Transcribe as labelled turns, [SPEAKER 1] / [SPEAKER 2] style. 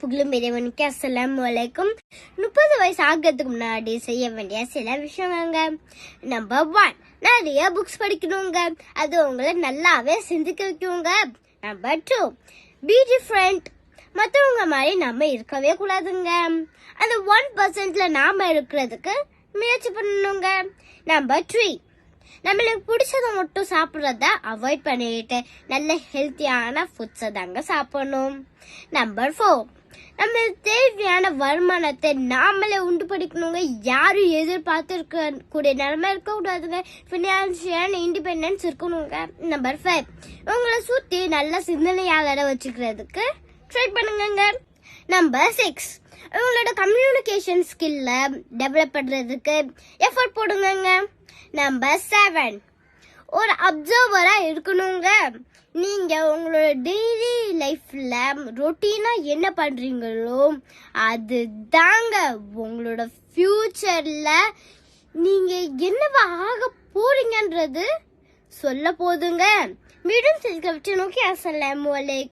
[SPEAKER 1] புகழும் இறைவனுக்கு அஸ்லாம் வலைக்கும் முப்பது வயசு ஆகிறதுக்கு முன்னாடி செய்ய வேண்டிய சில விஷயங்க நம்பர் ஒன் நிறைய புக்ஸ் படிக்கணுங்க. அது உங்களை நல்லாவே சிந்திக்க வைக்குங்க. நம்பர் டூ பி டிஃப்ரெண்ட் மற்றவங்க மாதிரி நம்ம இருக்கவே கூடாதுங்க. அந்த ஒன் பர்சன்ட்ல நாம இருக்கிறதுக்கு முயற்சி பண்ணணுங்க. நம்பர் த்ரீ நம்மளுக்கு பிடிச்சதை மட்டும் சாப்பிட்றத அவாய்ட் பண்ணிட்டு நல்ல ஹெல்த்தியான ஃபுட்ஸை தாங்க சாப்பிடணும். நம்பர் ஃபோர் நம்ம தேவையான வருமானத்தை நாமளே உண்டு படிக்கணுங்க. யாரும் எதிர்பார்த்துருக்க கூடிய நிலைமை இருக்கக்கூடாதுங்க. ஃபினான்ஷியல் இண்டிபெண்டன்ஸ் இருக்கணுங்க. நம்பர் ஃபைவ் உங்களை சுற்றி நல்ல சிந்தனையாளரை வச்சுக்கிறதுக்கு ட்ரை பண்ணுங்கங்க. நம்பர் சிக்ஸ் உங்களோட கம்யூனிகேஷன் ஸ்கில்ல டெவலப் பண்ணுறதுக்கு எஃபர்ட் போடுங்கங்க. நம்பர் செவன் ஒரு அப்சர்வராக இருக்கணுங்க. நீங்கள் உங்களோட டெய்லி லைஃப்பில் ரொட்டீனாக என்ன பண்ணுறீங்களோ அது தாங்க உங்களோட ஃப்யூச்சரில் நீங்கள் என்னவா ஆக போகிறீங்கன்றது சொல்ல போதுங்க. மீண்டும் சில நோக்கி அஸ்ஸலாமு அலைக்கும்